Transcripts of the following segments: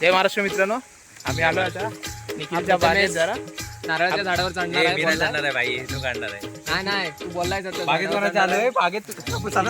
जय महाराष्ट्र मित्रांनो. आम्ही आलो आता. निखिलच्या बागेत जरा. नारळाच्या झाडावर चढणार आहे मी नाही बोललाय. चढणार आहे भाई तू काढणार आहे. नाही नाही तू बोललाय बागेत कोणाचं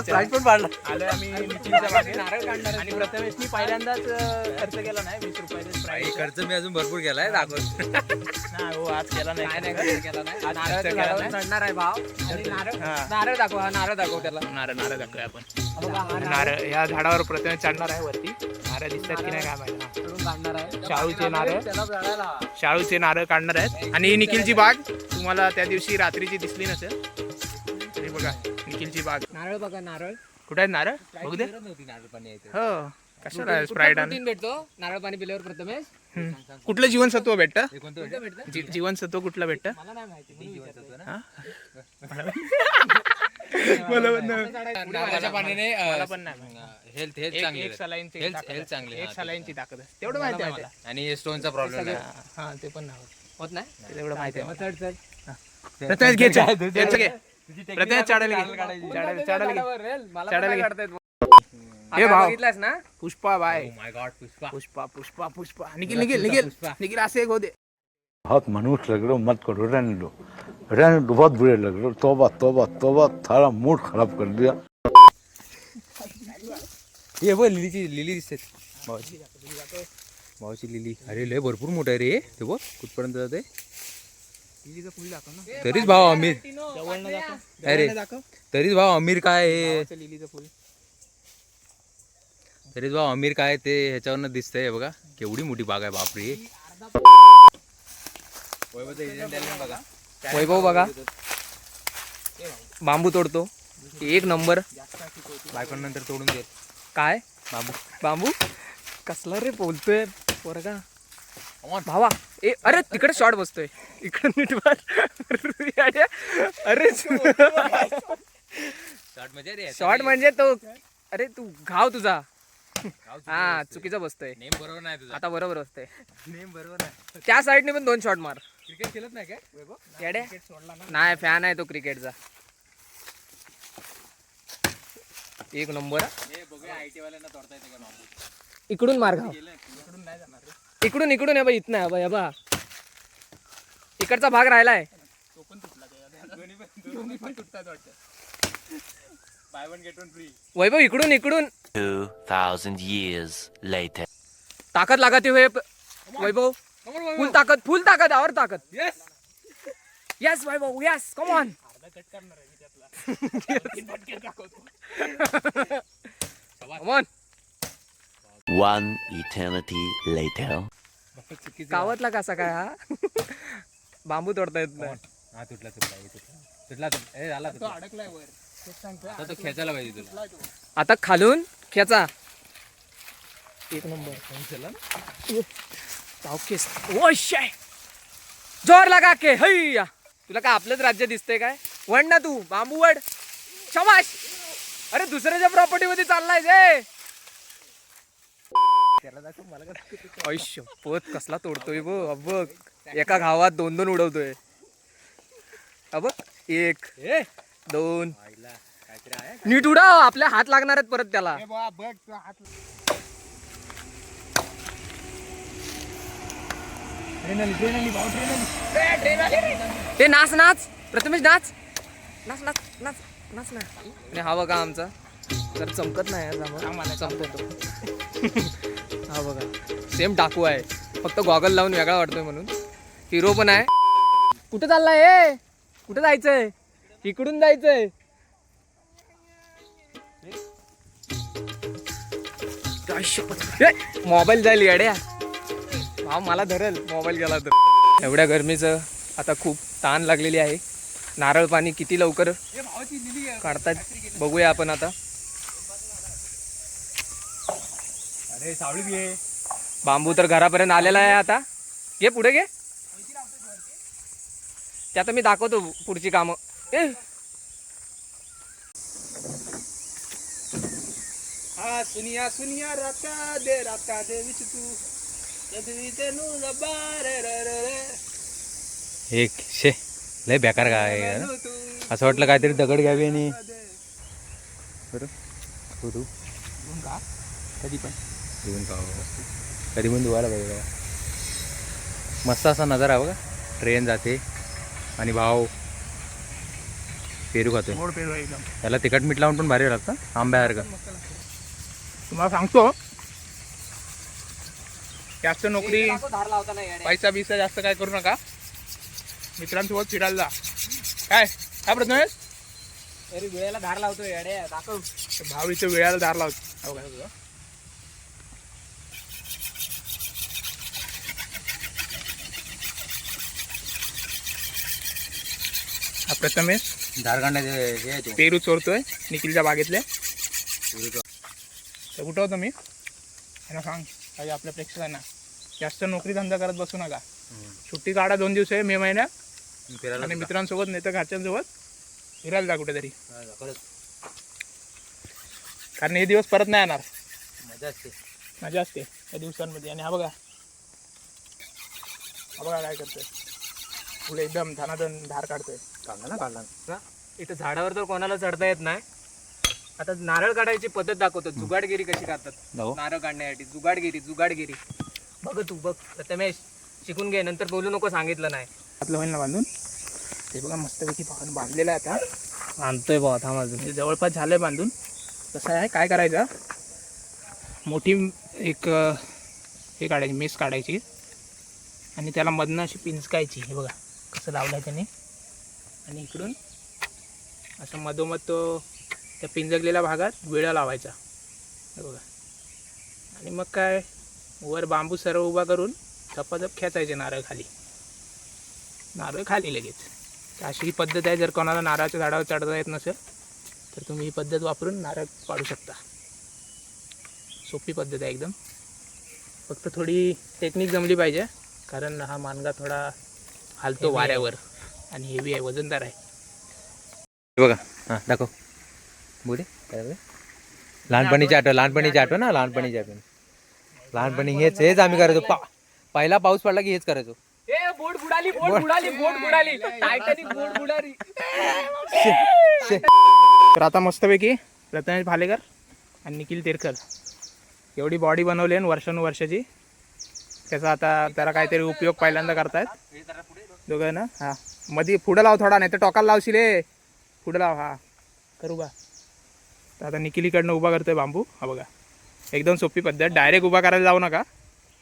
बागेत पण पाडला. आम्ही निखिलच्या बागेत. नारळ काढणार आणि प्रथमेश मी पहिल्यांदाच अं, खर्च केला नाही वीस रुपयाचे भाई प्राईज खर्च मी अजून भरपूर केलाय दाखव. नाही हो आज केला नाही. नाही खर्च केला नाही. आज नारळाच्या खर्च केला झाडावर नाही. चढणार आहे भाव. आणि नारळ हा. नारळ दाखव हा नारळ दाखव त्याला. नारळ नारळ दाखवूया आपण. हा बघा, हा नारळ नारळ. या झाडावर प्रथमेश चढणार आहे वरती. नारळ दिसतात की नाही काय माहिती. काढणार आहे. शाळूचे नारळ. त्याला जळायला. शाळूचे नारळ काढणार आहेत. आणि निखिलची बाग तुम्हाला त्या दिवशी रात्रीची दिसली नसेल. आणि बघा निखिलची बाग. नारळ बघा नारळ. कुठे आहेत नारळ? बघू दे. नव्हती नारळ पाणी यायचं हो कशाला कुठला स्प्राईट आणि प्रोटीन भेटतो? नारळ पाणी पिल्यावर प्रथमेश? हम्म. कुठलं जीवनसत्व भेटतं? हे कोणतं जी- जीवनसत्व कुठलं भेटतं? मला नाही माहिती म्हणून विचारतोय. हा? मला पण नाही. नारळाच्या पाण्याने मला पण नाही माहिती. हेल्थ हेल्थ एक- चांगली एक सलाईनची हेल्थ ताकद हेल्थ चांगली आहे. एक सलाईनची ताकद आहे तेवढं माहिती आहे मला. आणि स्टोनचा प्रॉब्लेम नाही. हा ते पण नाही होत. नाही? ते तेवढं माहिती आहे मला. प्रथमेश घे घे. प्रथमेश चढायला घे चढायला चढायला घे चढायला घे. हे भाव. Pushpa bye. My god Oh Pushpa. Pushpa Pushpa Pushpa. Nikhil Nikhil Nikhil. Nikhil असे एक होते. बहुत मनुष्य लग रहे हो मत करो रहने दो रहने दो बहुत बुरे लग रहे हो. तोबा तोबा तोबा थारा मूड खराब कर दिया. ये बघ लिलीची लिली दिसते. भावाची भावाची लिली. अरे लय भरपूर मोठं आहे रे. ते बघ कुठपर्यंत जाते फुल दाखव ना. तरीच भाव अमीर अरे तरीच भाव अमीर काय आहे? भावाचं लिलीचं फुल. तरीच भाव अमीर काय ते ह्याच्यावरनं दिसतंय हे बघा. केवढी मोठी बाग आहे बापरे. वैभव बघा. बांबू तोडतो. एक नंबर. बायकोन नंतर तोडून दे काय? बाबू. बांबू? कसला रे बोलतोय? पोरगा भावा ए अरे तिकडे शॉर्ट बसतोय. इकडे नीट अरे अरे शॉर्ट म्हणजे रे शॉर्ट म्हणजे तो अरे तू घाव तुझा. हा चुकीचं बसतोय. नेम बरोबर नाही तुझा. आता बरोबर बसतोय. नेम बरोबर नाही. त्या साईडने पण दोन शॉट मार. क्रिकेट खेळत नाही काय? येडे नाही फॅन आहे तो क्रिकेटचा एक नंबर बघूया आय टी वाल्यांना तोडता येते का बाबू इकडून मार घाव. इकडून इकडून या बा इथनं या बा या बा. इकडचा भाग राहिलाय. Buy one get one free Vaibhav इकडून इकडून. 2,000 years later. ताकद लागत हुए वैभव फुल ताकद फुल ताकद और ताकद. Yes Vaibhav yes come on come on One eternity later. कावतला कसा काय हा? बांबू तोडता येत नाही. हा तुटला तुटला हे तुटला. तुटला तुटला. ए झाला तुटला. आता तो खेचायला पाहिजे तुला. आता खालून खेचा. एक नंबर. चावकेस ओ शाय जोर लगा के. हैया तुला काय आपलंच राज्य दिसतंय काय? वड ना तू. बांबू वड. शबाश अरे दुसऱ्याच्या प्रॉपर्टी मध्ये चाललाय जे आयुष्य पोत कसला तोडतोय बघ. अब बघ. एका गावात दोन दोन उडवतोय. अब एक दोन नीट उडाव आपल्या हात लागणार आहेत परत त्याला. ते नाच नाच. प्रथमेश नाच. नाच नाच नाच नाच ना. हा बघा आमचा. जर चमकत नाही चमकतो. हा बघा. सेम टाकू आहे. फक्त गॉगल लावून वेगळा वाटतोय म्हणून. हिरो पण आहे. कुठं चाललाय कुठं जायचंय? इकडून जायचंय. मोबाईल जाईल येड्या. हा मला धरेल मोबाईल गेला तर. एवढ्या गरमीचं आता खूप ताण लागलेली आहे. नारळ पाणी किती लवकर काढतात बघूया आपण आता. अरे सावळी घे बांबू तर घरापर्यंत आलेला आहे आता. घे पुढे घे. ते आता मी दाखवतो पुढची कामं. ए. हा सुनिया सुनिया राता दे राता दे विच तू. पृथ्वीचे नून बारे रे रे रे. एक शे लय बेकार काय असं वाटलं काहीतरी दगड घ्यावी आणि बरं. का कधी पण. घेऊन कधी पण धुवायला पाहिजे बाबा. मस्त असा नजारा आहे बघा. ट्रेन जाते आणि भाव पेरू एकदम. त्याला तिखट मीठ लावून पण भारी लागतं आंब्यासारखं. तुम्हाला सांगतो. जास्त नोकरी धार लावता. पैसा बिसा जास्त काय करू नका. मित्रांसोबत फिरायला जा. काय? काय प्रथमेश तरी वेळेला धार लावतोय येड्या. दाखव. भावीचं वेळाला दार लावतो. हो काय तुझं हा प्रथमेश धार आहे पेरू चोरतोय निखिलच्या बागेतले. तर कुठं होतं मी? त्यांना सांग. काही आपल्या प्रेक्षकांना. जास्त नोकरी धंदा करत बसू नका. सुट्टी काढा दोन दिवस आहे मे महिन्यात आणि मित्रांसोबत नाही तर घरच्यांसोबत फिरायला जा कुठेतरी. कारण हे दिवस परत नाही येणार. मजा असते. मजा असते या दिवसांमध्ये. आणि हा बघा. हा बघा काय करतोय. पुढे एकदम धनाधन धार काढतोय. काढला ना काढला. इथं झाडावर तर कोणाला चढता येत नाही. आता नारळ काढायची पद्धत दाखवतो. जुगाडगिरी कशी काढतात? जाऊ. नारळ काढण्यासाठी. जुगाडगिरी जुगाडगिरी. बघ तू बघ. प्रथमेश शिकून घे. नंतर बोलू नको सांगितलं नाही. आपलं होईल ना बांधून? ते बघा मस्तपैकी पाहून बांधलेलं आहे आता. आणतोय भाऊ थांब अजून. हे जवळपास झालंय बांधून. कसं आहे? काय करायचं? मोठी एक अं, हे काढायची मेस काढायची. आणि त्याला मधनं अशी पिंचकायची. हे बघा कसं लावलं आहे त्याने. आणि इकडून असं मधोमध तो त्या पिंजकलेल्या भागात विळा लावायचा. हे बघा. आणि मग काय? वर बांबू सर्व उभा करून झपाझप खेचायचे नारळ खाली नारळ खाली लगेच. अशी ही पद्धत आहे जर कोणाला नारळाच्या झाडावर चढता येत नसेल तर तुम्ही ही पद्धत वापरून नारळ पाडू शकता. सोपी पद्धत आहे एकदम. फक्त थोडी टेक्निक जमली पाहिजे कारण हा मानगा थोडा हालतो वाऱ्यावर आणि हेवी आहे वजनदार आहे. बघा. हां दाखव. बोले काय बोले लहानपणीची आठवण लहानपणीची आठवण ना लहानपणीची आठवण. लहानपणी हेच हेच आम्ही करायचो. पा पहिला पाऊस पडला की हेच करायचो. ए बोट बुडाली बोट बुडाली बोट बुडाली. टायटॅनिक बोट बुडाली. तर आता मस्तपैकी प्रथमेश भालेकर आणि निखिल तेरकर. एवढी बॉडी बनवली आहे वर्षानुवर्षाची. त्याचा आता त्याला काहीतरी उपयोग पहिल्यांदा करतायत. दोघं ना? हां. मध्ये पुढं लाव थोडा नाही तर टोकाला लावशील पुढं लाव हा. करू बा. तर आता निकिलीकडनं उभा करतो आहे बांबू. हा बघा. एकदम सोपी पद्धत. डायरेक्ट उभा करायला जाऊ नका.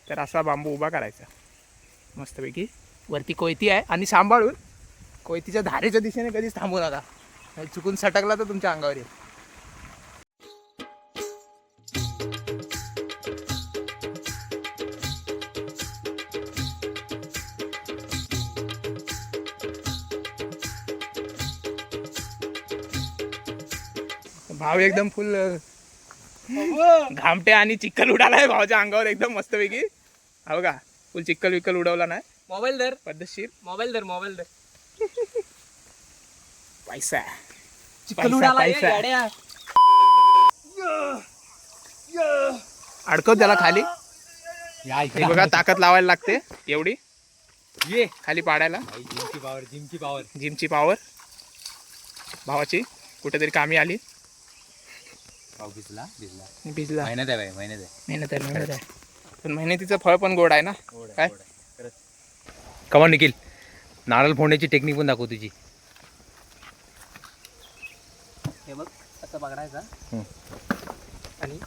तर असा बांबू उभा करायचा. मस्तपैकी. वरती कोयती आहे. आणि सांभाळून कोयतीच्या धारेच्या दिशेने कधीच थांबू नका. नाही चुकून सटकला तर तुमच्या अंगावर येईल. भाव एकदम फुल घामटे आणि चिक्कल उडालाय भावाच्या अंगावर एकदम मस्तपैकी. हा बघा फुल चिक्कल विक्कल उडवला नाही. मोबाईल धर. पद्धतशीर. मोबाईल धर मोबाईल धर. पैसा. चिकन पैसा, उडाला. अडकव त्याला खाली. हे बघा ताकद लावायला लागते. एवढी. ये. खाली पाडायला. जिमची पावर जिमची पावर जिमची पॉवर भावाची कुठेतरी कामी आली. पाव भिजला भिजला. महिन्यात आहे बाई महिन्यात आहे. मेहनत आहे मेहनत आहे. पण मेहनतीचं फळ पण गोड आहे ना? काय? कमा निखिल नारळ फोडण्याची टेक्निक पण दाखव तुझी. हे बघ असं पकडायचा. हं. आणि?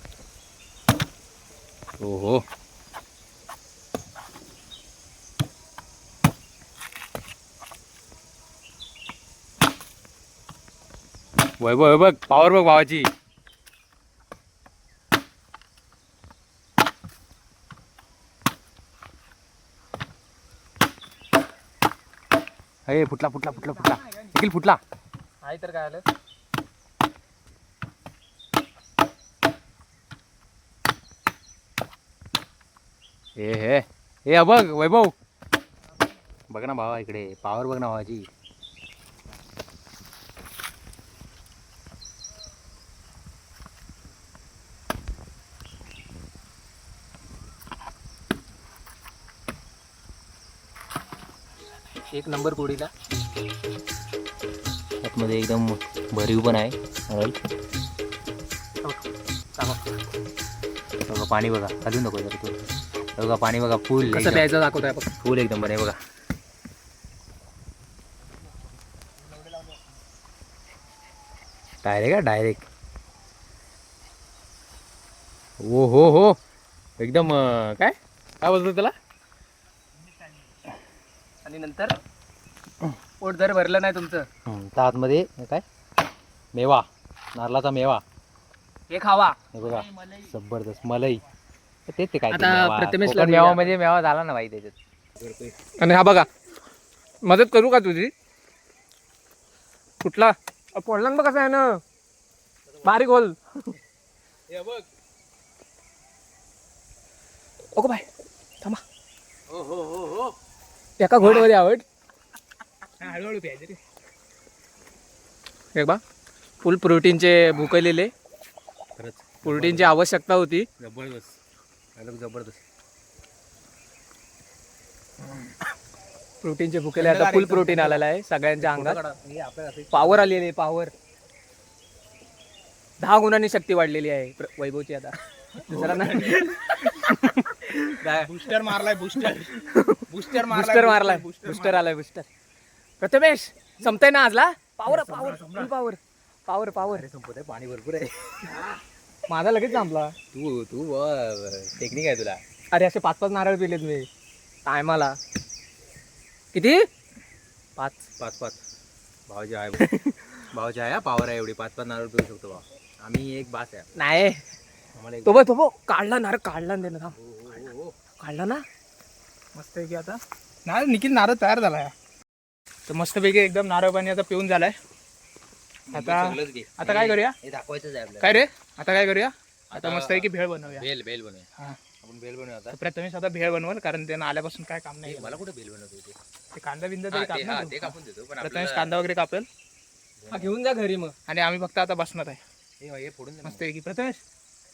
हो हो वैभव बघ पावर बघ भावाची. अरे फुटला फुटला फुटला फुटला. निखिल फुटला. आहे तर काय आलं? ए हे. ए बघ वैभव. बघ ना भावा इकडे. पावर बघ ना भावाची. एक नंबर कोडीला आतमध्ये एकदम भरीव पण आहे. नारळ. सांगा बघा पाणी बघा. खाली नको जरा तो. बघा पाणी बघा फुल कसं प्यायचं दाखवतोय बघ फुल एकदम बरं आहे बघा. डायरेक्ट का डायरेक्ट. हो हो हो. एकदम काय? काय बोलतो त्याला? आणि नंतर पोट जर भरलं नाही तुमचं? हं, त्या आतमध्ये काय? मेवा नारळाचा मेवा. हे खावा. हे बघा जबरदस्त मलाई. तेच ते काय ते आता मेवा. प्रथमेशला कोकण देऊया. मेवा म्हणजे मेवा झाला ना बाई त्याच्यात. आणि हा बघा मदत करू का तुझी? कुठला? अ, पडला ना बघ कसं आहे ना. बारीक होल. ओके बाय थांबा. एका घोडमध्ये आवड. हळूहळू प्यायचं रे. हे बा फुल प्रोटीनचे भुकलेले. खरंच. प्रोटीनची आवश्यकता होती. जबरदस्त. जबरदस्त. प्रोटीनचे भुकेले आता फुल प्रोटीन आलेलं आहे सगळ्यांच्या अंगात. पॉवर आलेली आहे पॉवर दहा गुणांनी शक्ती वाढलेली आहे प्र- वैभवची आता. दुसरा ना बुस्टर मारलाय बुस्टर बुस्टर बुस्टर मारलाय. बुस्टर आलाय बुस्टर प्रथमेश संपतंय ना आजला? Power power full power power power संपत आहे पाणी भरपूर आहे. माझा लगेच संपला तू तू टेक्निक आहे तुला. अरे असे पाच पाच नारळ पिलेत मी. टायमाला. किती? पाच. पाच पाच. भावाजी आहे. भावाजी आहे पावर आहे एवढी. पाच पाच नारळ पिऊ शकतो भाव आम्ही एक बास आहे. नाही. तो बघ तो बघ. काढला नारळ काढला ना त्यानं थांब. काढला ना. मस्त की आता नारळ निखिल नारळ तयार झालाय तर मस्तपैकी एकदम नारळ पाणी आता पिऊन झालाय. आता. आता काय करूया? हे आहे आपल्याला. काय रे? आता काय करूया? आता मस्त की भेळ बनवूया. बेल बेल बनवूया. हा. आपण बेल बनवूया आता. तर प्रथमेश आता भेळ बनवल कारण त्यानं आल्यापासून काय काम नाही हे मला कुठे बेल बनवतो ते? कांदा बिंदा तरी. कापून देतो पण प्रथमेश कांदा वगैरे कापेल. हा, घेऊन जा घरी मग. आणि आम्ही फक्त आता बसणार आहे. हे- हे फोडून. मस्त की प्रथमेश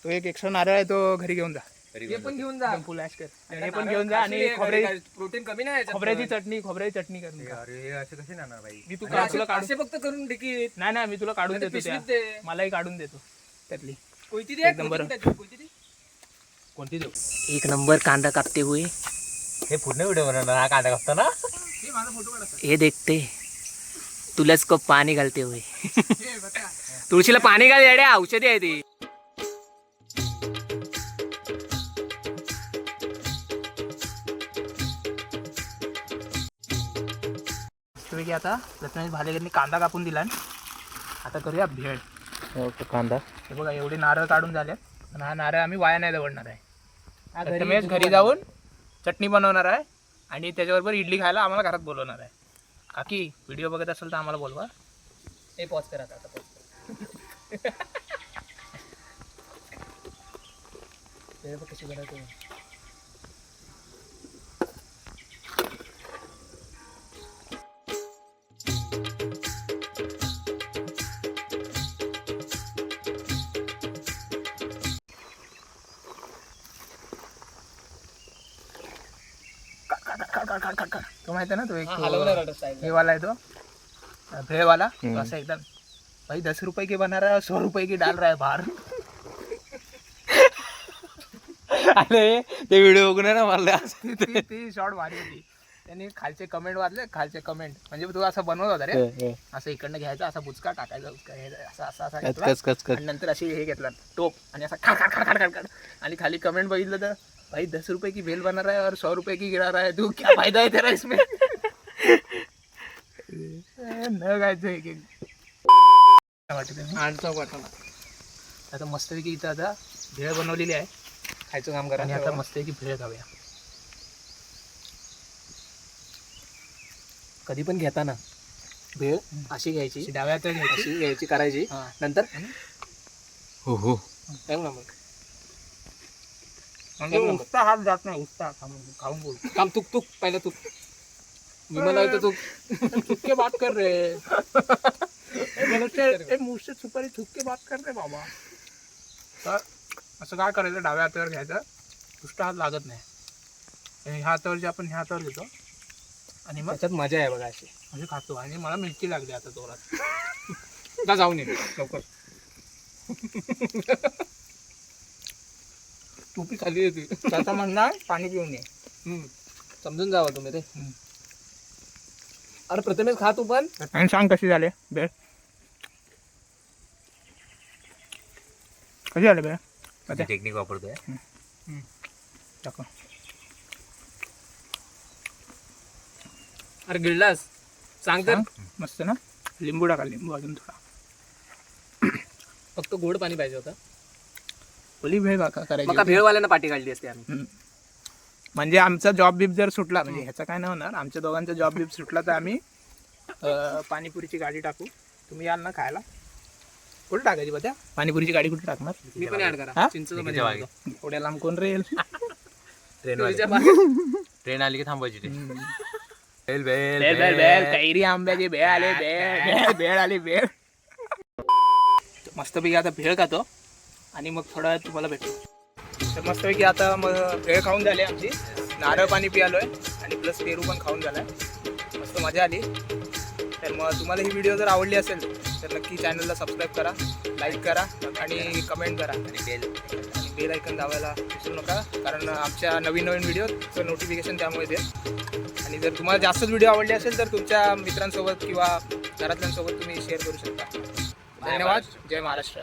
तो एक एक्स्ट्रा नारळ आहे तो घरी घेऊन जा. हे पण. घेऊन जा. एकदम फुल ऍश कर. आणि हे पण घेऊन जा. आणि खोबऱ्याची प्रोटीन कमी नाही खोबऱ्याची. चटणी खोबऱ्याची चटणी करून हे खा. अरे हे असे कसे बाई? मी तू का- तुला काढून असे फक्त करून टिकीत नाही नाही मी तुला काढून तर देतो त्या. पिशवीत दे. मलाही काढून देतो त्यातली. कोणती एकदम बरं. कोणती देऊ? एक नंबर कांदा कापते हुए. हे पूर्ण व्हिडिओ बनवणार हा कांदा कापता ना? हे देखते. तुलाच कप पाणी घालते हुए. तुळशीला पाणी घाल येड्या औषधी आहे ती. तुम्ही की आता. प्रथमेश भालेकरनी कांदा कापून दिला. आता करूया भेळ. हो, कांदा. हे बघा एवढे नारळ काढून झाले आणि हा नारळ आम्ही वाया नाही दवडणार आहे. प्रथमेश घरी जाऊन चटणी बनवणार आहे आणि त्याच्याबरोबर इडली खायला आम्हाला घरात बोलवणार आहे. काकी व्हिडिओ बघत असेल तर आम्हाला बोलवा. हे पॉज करा आता pause करा. कशी बनवते. तो माहिती आहे ना तो एक हा. हे वाला आहे तो. भेळवाला. तो असं एकदम भाई दस रुपये की बना रहा है सौ रुपये की डाल रहा है बाहर. अरे ते व्हिडिओ बघून ना मला ती ती शॉर्ट भारी होती. त्यांनी खालचे कमेंट वाचले खालचे कमेंट म्हणजे तू असं बनवत होता रे. असं इकडनं घ्यायचं असा बुचका टाकायचा बुचका हे असं असा असा नंतर अशी हे घेतला टोप. आणि असा खाड खाड खाड खाड खाड आणि खाली कमेंट बघितलं तर भाई दस रुपये की बेल बना रहा है और सौ रुपये की गिरा रहा है तू क्या फायदा है तेरा इसमें? न गायचं एक वाटतं वाटाणा. आता मस्तपैकी इथं आता भेळ बनवलेली आहे. खायचं काम करा. आणि आता मस्तपैकी भेळ खाऊया. कधी पण घेताना भेळ अशी घ्यायची. डाव्या हाताने घ्यायची. अशी घ्यायची. करायची. नंतर हो हो. मग म्हणजे उस्ता हात जात नाही उस्ता खाऊन खाऊन बोल. काम तुक तुक पहिलं तुक मी म्हणाल तुक थुक्के बात कर रे. ए सुपारी थुक्के बात कर रे बाबा. तर असं काय करायचं डाव्या हातावर घ्यायचं. उष्टा हात लागत नाही. आणि ह्या हातावरची आपण ह्या हातावर घेतो आणि मग त्याच्यात मजा आहे बघा अशी. म्हणजे खातो. आणि मला मिरची लागली आता जोरात. जा जाऊन ये. लवकर. टोपी खाली येते. त्याचा म्हणणार पाणी पिऊन ये. हम्म. समजून जावं तुम्ही रे. अरे प्रथमेश खा तू पण. आणि सांग कशी झाले? बेळ. कशी झाले बेळ? टेक्निक वापरतोय. अरे गिळलास. सांग तर. मस्त ना? लिंबू टाका लिंबू अजून थोडा. फक्त गोड पाणी पाहिजे होतं. ओली भेळ करायची का होती. भेळवाल्यांना पाठी काढली असते आम्ही. म्हणजे आमचा जॉब बीब जर सुटला म्हणजे ह्याचा काय नाही होणार. आमच्या दोघांचा जॉब बीब सुटला तर आम्ही अं, पाणीपुरीची गाडी टाकू. तुम्ही याल ना खायला. कुठे टाकायची बघा पाणीपुरीची गाडी कुठे टाकणार? मी पण ऍड हा? करा म्हणजे. एवढ्या लांब कोण रेल? ट्रेन. ट्रेन आली की थांबायची ते. बेल बेल बेल बेल कैरी आंब्याची भेळ आली भेळ भेळ भेळ आली भेळ. मस्तपैकी आता भेळ खातो. आणि मग थोडा वेळ तुम्हाला भेटतो तर मस्तपैकी आता मग भेळ खाऊन झाली आमची. नारळ पाणी पियालोय आणि प्लस पेरू पण खाऊन झालाय. मस्त मजा आली. तर मग तुम्हाला ही व्हिडिओ जर आवडली असेल तर नक्की चॅनलला सबस्क्राईब करा लाईक करा आणि कमेंट करा. आणि बेल आणि बेल ऐकन दाबायला विसरू नका कारण आमच्या नवीन नवीन व्हिडिओचं नोटिफिकेशन त्यामुळे येते. आणि जर तुम्हाला जास्तच व्हिडिओ आवडले असेल तर तुमच्या मित्रांसोबत किंवा घरातल्यांसोबत तुम्ही शेअर करू शकता. धन्यवाद. जय महाराष्ट्र.